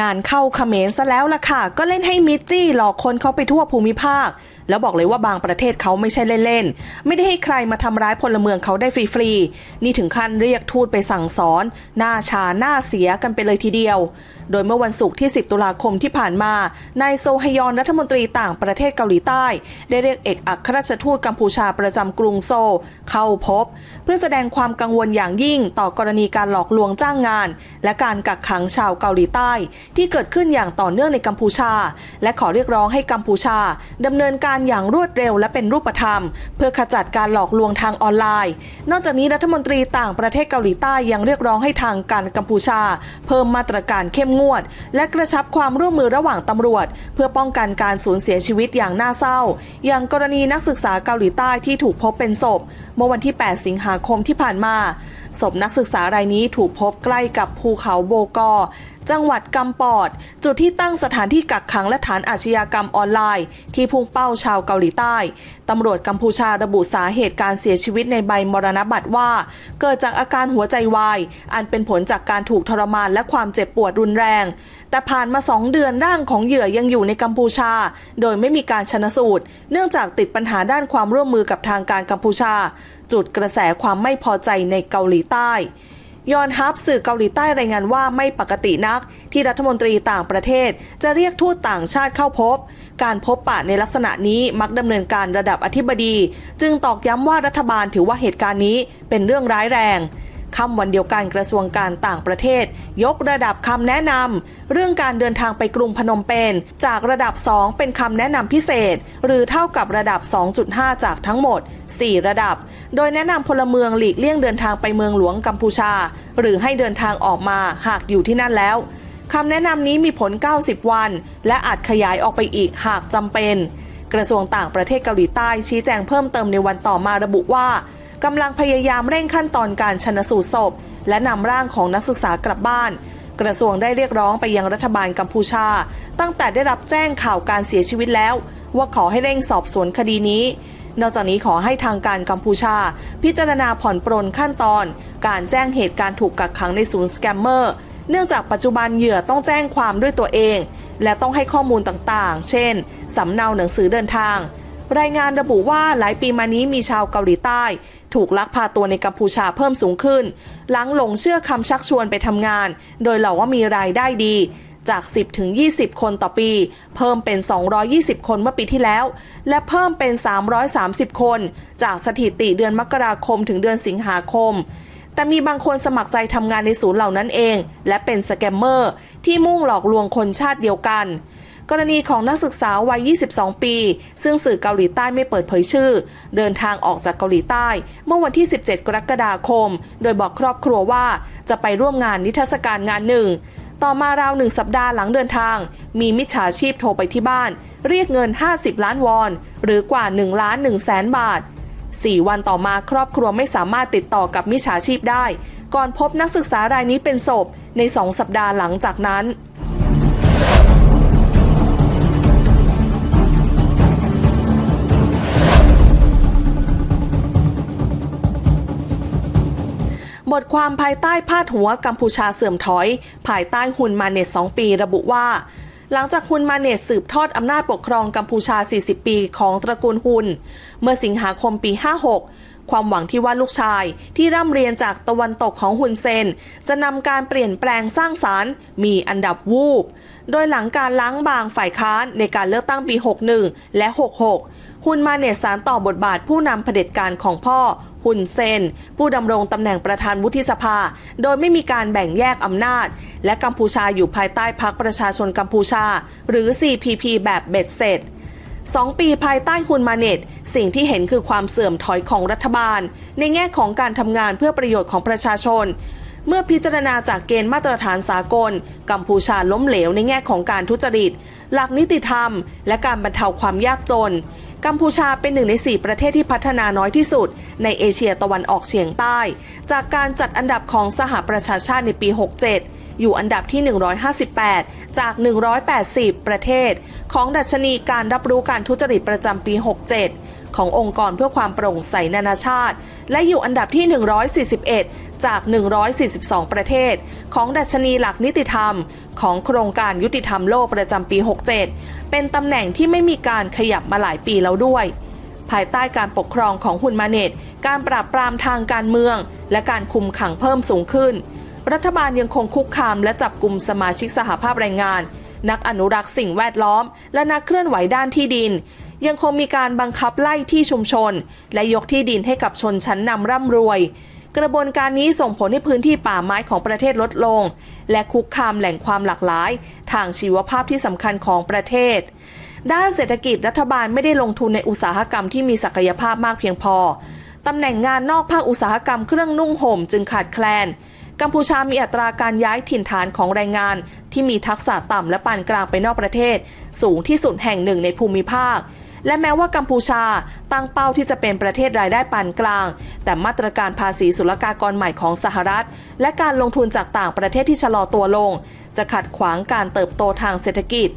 งานเข้าเขมรซะแล้วล่ะค่ะ ก็เล่นให้มิจจี้หลอกคนเขาไปทั่วภูมิภาค แล้วบอกเลยว่าบางประเทศเขาไม่ใช่เล่นๆ ไม่ได้ให้ใครมาทำร้ายพลเมืองเขาได้ฟรีๆ นี่ถึงขั้นเรียกทูตไปสั่งสอน หน้าชาหน้าเสียกันไปเลยทีเดียว โดยเมื่อวันศุกร์ที่ 10 ตุลาคมที่ผ่านมา นายโซฮยอนรัฐมนตรีต่างประเทศเกาหลีใต้ ได้เรียกเอกอัครราชทูตกัมพูชาประจำกรุงโซลเข้าพบ เพื่อแสดงความกังวลอย่างยิ่งต่อกรณีการหลอกลวงจ้างงาน และการกักขังชาวเกาหลีใต้ ที่เกิดขึ้นอย่างต่อเนื่องในกัมพูชา และขอเรียกร้องให้กัมพูชาดำเนินการอย่างรวดเร็วและเป็นรูปธรรม เพื่อขจัดการหลอกลวงทางออนไลน์ นอกจากนี้รัฐมนตรีต่างประเทศเกาหลีใต้ยังเรียกร้องให้ทางการกัมพูชา เพิ่มมาตรการเข้มงวด และกระชับความร่วมมือระหว่างตำรวจ เพื่อป้องกันการสูญเสียชีวิตอย่างน่าเศร้า อย่างกรณีนักศึกษาเกาหลีใต้ที่ถูกพบเป็นศพ เมื่อวันที่ 8 สิงหาคมที่ผ่านมาศพนักศึกษารายนี้ถูกพบใกล้กับภูเขาโบกอจังหวัดกำปอด จุดที่ตั้งสถานที่กักขังและฐานอาชญากรรมออนไลน์ ที่พุ่งเป้าชาวเกาหลีใต้ตำรวจกัมพูชาระบุสาเหตุการเสียชีวิตในใบมรณบัตรว่า เกิดจากอาการหัวใจวาย อันเป็นผลจากการถูกทรมานและความเจ็บปวดรุนแรงแต่ผ่านมาสองเดือนร่างของเหยื่อยังอยู่ในกัมพูชา โดยไม่มีการชนะสูตร เนื่องจากติดปัญหาด้านความร่วมมือกับทางการกัมพูชา จุดกระแสความไม่พอใจในเกาหลีใต้ยอนฮับสื่อเกาหลีใต้รายงานว่าไม่ปกตินัก ที่รัฐมนตรีต่างประเทศ จะเรียกทูตต่างชาติเข้าพบ การพบปะในลักษณะนี้มักดำเนินการระดับอธิบดี จึงตอกย้ำว่ารัฐบาลถือว่าเหตุการณ์นี้เป็นเรื่องร้ายแรง ค่ำวันเดียวกันกระทรวงการต่างประเทศ ยกระดับคำแนะนำเรื่องการเดินทางไปกรุงพนมเปญจากระดับ 2 เป็นคำแนะนำพิเศษ หรือเท่ากับระดับ 2.5 จากทั้งหมด 4 ระดับ โดยแนะนำพลเมืองหลีกเลี่ยงเดินทางไปเมืองหลวงกัมพูชา หรือให้เดินทางออกมาหากอยู่ที่นั่นแล้วคำแนะนำนี้มีผล 90 วัน และอาจขยายออกไปอีกหากจำเป็น กระทรวงต่างประเทศเกาหลีใต้ชี้แจงเพิ่มเติมในวันต่อมาระบุว่า กำลังพยายามเร่งขั้นตอนการชนสูตรศพ และนำร่างของนักศึกษากลับบ้าน กระทรวงได้เรียกร้องไปยังรัฐบาลกัมพูชา ตั้งแต่ได้รับแจ้งข่าวการเสียชีวิตแล้ว ว่าขอให้เร่งสอบสวนคดีนี้ นอกจากนี้ขอให้ทางการกัมพูชา พิจารณาผ่อนปรนขั้นตอน การแจ้งเหตุการณ์ถูกกักขังในศูนย์สแกมเมอร์เนื่องจากปัจจุบันเหยื่อต้องแจ้งความด้วยตัวเอง และต้องให้ข้อมูลต่างๆ เช่น สำเนาหนังสือเดินทาง รายงานระบุว่าหลายปีมานี้มีชาวเกาหลีใต้ ถูกลักพาตัวในกัมพูชาเพิ่มสูงขึ้น หลังหลงเชื่อคำชักชวนไปทำงาน โดยหลอกว่ามีรายได้ดี จาก 10 ถึง 20 คนต่อปี เพิ่มเป็น 220 คนเมื่อปีที่แล้ว และเพิ่มเป็น 330 คน จากสถิติเดือนมกราคมถึงเดือนสิงหาคมแต่มีบางคนสมัครใจทำงานในศูนย์เหล่านั้นเอง และเป็นสแกมเมอร์ที่มุ่งหลอกลวงคนชาติเดียวกัน กรณีของนักศึกษาวัย 22 ปี ซึ่งสื่อเกาหลีใต้ไม่เปิดเผยชื่อ เดินทางออกจากเกาหลีใต้ เมื่อวันที่ 17 กรกฎาคม โดยบอกครอบครัวว่าจะไปร่วมงานนิทรรศการงานหนึ่ง ต่อมาราวหนึ่งสัปดาห์หลังเดินทาง มีมิจฉาชีพโทรไปที่บ้าน เรียกเงิน 50 ล้านวอน หรือกว่า1ล้าน1แสนบาท 4 วันต่อมาครอบครัวไม่สามารถติดต่อกับมิจฉาชีพได้ ก่อนพบนักศึกษารายนี้เป็นศพใน 2 สัปดาห์หลังจากนั้น บทความภายใต้พาดหัวกัมพูชาเสื่อมถอย ภายใต้ฮุนมาเนต2ปีระบุว่า หลังจากฮุนมาเนตสืบทอดอำนาจปกครองกัมพูชา 40 ปีของตระกูลฮุน เมื่อสิงหาคมปี 56 ความหวังที่ว่าลูกชายที่ร่ำเรียนจากตะวันตกของฮุนเซน จะนำการเปลี่ยนแปลงสร้างสารรค์ มีอันดับวูบ โดยหลังการล้างบางฝ่ายค้านในการเลือกตั้งปี 61 และ 66ฮุนมาเนตสารต่อบทบาทผู้นำเผด็จการของพ่อ ฮุนเซน ผู้ดำรงตำแหน่งประธานวุฒิสภา โดยไม่มีการแบ่งแยกอำนาจ และกัมพูชาอยู่ภายใต้พรรคประชาชนกัมพูชา หรือ CPP แบบเบ็ดเสร็จสองปีภายใต้ฮุนมาเนตสิ่งที่เห็นคือความเสื่อมถอยของรัฐบาล ในแง่ของการทำงานเพื่อประโยชน์ของประชาชน เมื่อพิจารณาจากเกณฑ์มาตรฐานสากล กัมพูชาล้มเหลวในแง่ของการทุจริต หลักนิติธรรม และการบรรเทาความยากจนกัมพูชาเป็นหนึ่งใน 4 ประเทศที่พัฒนาน้อยที่สุด ในเอเชียตะวันออกเฉียงใต้ จากการจัดอันดับของสหประชาชาติในปี 67 อยู่อันดับที่ 158 จาก 180 ประเทศ ของดัชนีการรับรู้การทุจริตประจำปี 67 ขององค์กรเพื่อความโปร่งใสนานาชาติ และอยู่อันดับที่ 141 จาก 142 ประเทศ ของดัชนีหลักนิติธรรม ของโครงการยุติธรรมโลกประจำปี 67 เป็นตำแหน่งที่ไม่มีการขยับมาหลายปีแล้วด้วย ภายใต้การปกครองของฮุนมาเนตการปราบปรามทางการเมือง และการคุมขังเพิ่มสูงขึ้น รัฐบาลยังคงคุกคามและจับกลุ่มสมาชิกสหภาพแรงงาน นักอนุรักษ์สิ่งแวดล้อม และนักเคลื่อนไหวด้านที่ดิน ยังคงมีการบังคับไล่ที่ชุมชน และยกที่ดินให้กับชนชั้นนำร่ำรวยกระบวนการนี้ส่งผลให้พื้นที่ป่าไม้ของประเทศลดลง และคุกคามแหล่งความหลากหลาย ทางชีวภาพที่สำคัญของประเทศ ด้านเศรษฐกิจรัฐบาลไม่ได้ลงทุนในอุตสาหกรรมที่มีศักยภาพมากเพียงพอ ตำแหน่งงานนอกภาคอุตสาหกรรมเครื่องนุ่งห่มจึงขาดแคลน กัมพูชามีอัตราการย้ายถิ่นฐานของแรงงาน ที่มีทักษะต่ำและปานกลางไปนอกประเทศ สูงที่สุดแห่งหนึ่งในภูมิภาค และแม้ว่ากัมพูชาตั้งเป้าที่จะเป็นประเทศรายได้ปานกลาง แต่มาตรการภาษีศุลกากรใหม่ของสหรัฐ และการลงทุนจากต่างประเทศที่ชะลอตัวลง จะขัดขวางการเติบโตทางเศรษฐกิจ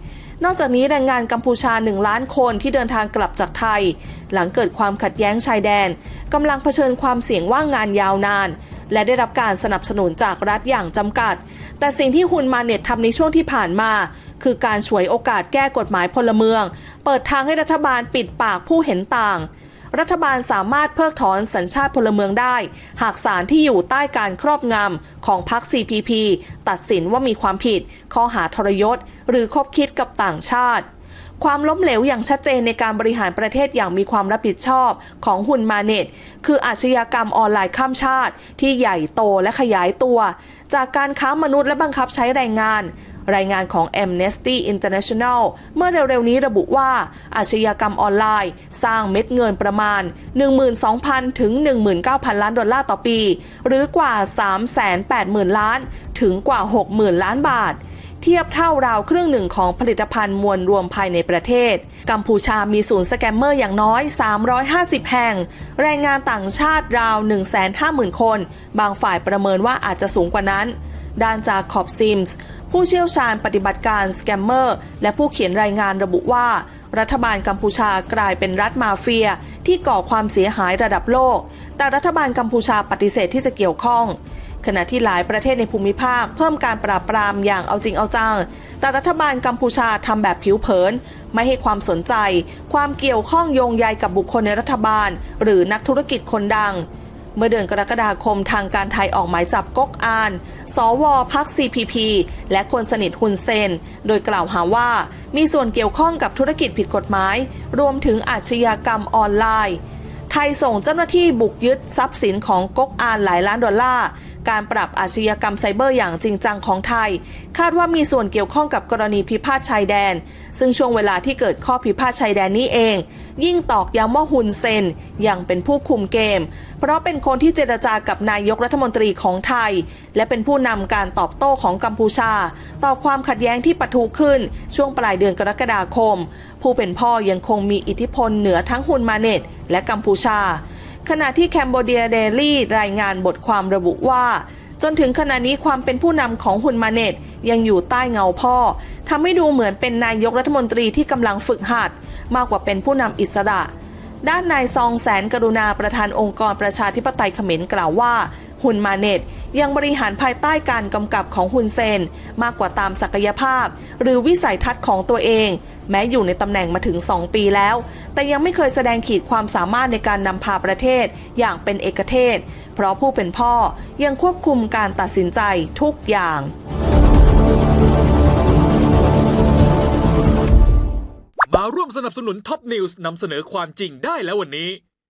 นอกจากนี้แรงงานกัมพูชา 1 ล้านคนที่เดินทางกลับจากไทย หลังเกิดความขัดแย้งชายแดนกำลังเผชิญความเสี่ยงว่างงานยาวนาน และได้รับการสนับสนุนจากรัฐอย่างจำกัด แต่สิ่งที่ฮุนมาเน็ตทำในช่วงที่ผ่านมา คือการฉวยโอกาสแก้กฎหมายพลเมือง เปิดทางให้รัฐบาลปิดปากผู้เห็นต่าง รัฐบาลสามารถเพิกถอนสัญชาติพลเมืองได้ หากศาลที่อยู่ใต้การครอบงำของพรรค CPP ตัดสินว่ามีความผิด ข้อหาทรยศ หรือคบคิดกับต่างชาติ ความล้มเหลวอย่างชัดเจนในการบริหารประเทศอย่างมีความรับผิดชอบของฮุนมาเน็ต คืออาชญากรรมออนไลน์ข้ามชาติ ที่ใหญ่โตและขยายตัว จากการค้ามนุษย์และบังคับใช้แรงงาน รายงานของ Amnesty International เมื่อเร็วๆนี้ระบุว่าอาชญากรรมออนไลน์ สร้างเม็ดเงินประมาณ 12,000 ถึง 19,000 ล้านดอลลาร์ต่อปี หรือกว่า 380,000 ล้าน ถึงกว่า 60,000 ล้านบาทเทียบเท่าราวครึ่งหนึ่งของผลิตภัณฑ์มวลรวมภายในประเทศ กัมพูชามีศูนย์สแกมเมอร์อย่างน้อย 350 แห่ง แรงงานต่างชาติราว 150,000 คน บางฝ่ายประเมินว่าอาจจะสูงกว่านั้น ด้านจากขอบซิมส์ผู้เชี่ยวชาญปฏิบัติการสแกมเมอร์และผู้เขียนรายงานระบุว่า รัฐบาลกัมพูชากลายเป็นรัฐมาเฟีย ที่ก่อความเสียหายระดับโลก แต่รัฐบาลกัมพูชาปฏิเสธที่จะเกี่ยวข้อง ขณะที่หลายประเทศในภูมิภาค เพิ่มการปราบปรามอย่างเอาจริงเอาจัง แต่รัฐบาลกัมพูชาทำแบบผิวเผิน ไม่ให้ความสนใจ ความเกี่ยวข้องโยงใยกับบุคคลในรัฐบาล หรือนักธุรกิจคนดัง เมื่อเดือนกรกฎาคมทางการไทยออกหมายจับก๊กอาน สวพัก CPP และคนสนิทฮุนเซน โดยกล่าวหาว่า มีส่วนเกี่ยวข้องกับธุรกิจผิดกฎหมาย รวมถึงอาชญากรรมออนไลน์ ไทยส่งเจ้าหน้าที่บุกยึดทรัพย์สินของก๊กอานหลายล้านดอลลาร์การปรับอาชญากรรมไซเบอร์อย่างจริงจังของไทย คาดว่ามีส่วนเกี่ยวข้องกับกรณีพิพาทชายแดน ซึ่งช่วงเวลาที่เกิดข้อพิพาทชายแดนนี้เอง ยิ่งตอกย้ำว่าฮุนเซนยังเป็นผู้คุมเกม เพราะเป็นคนที่เจรจากับนายกรัฐมนตรีของไทย และเป็นผู้นำการตอบโต้ของกัมพูชา ต่อความขัดแย้งที่ปะทุขึ้น ช่วงปลายเดือนกรกฎาคม ผู้เป็นพ่อยังคงมีอิทธิพลเหนือทั้งฮุนมาเนตและกัมพูชา ขณะที่แคนเบเดียเดลี่รายงานบทความระบุว่า จนถึงขณะนี้ความเป็นผู้นำของฮุนมาเนตยังอยู่ใต้เงาพ่อทำให้ดูเหมือนเป็นนายกรัฐมนตรีที่กำลังฝึกหัดมากกว่าเป็นผู้นำอิสระ ด้านนายซองแสนกรุณาประธานองค์กรประชาธิปไตยเขมรกล่าวว่า ฮุนมาเนตยังบริหารภายใต้การกำกับของฮุนเซน มากกว่าตามศักยภาพ หรือวิสัยทัศน์ของตัวเอง แม้อยู่ในตำแหน่งมาถึง 2 ปีแล้ว แต่ยังไม่เคยแสดงขีดความสามารถในการนำพาประเทศอย่างเป็นเอกเทศ เพราะผู้เป็นพ่อยังควบคุมการตัดสินใจทุกอย่างมาร่วมสนับสนุนท็อปนิวส์นำเสนอความจริงได้แล้ววันนี้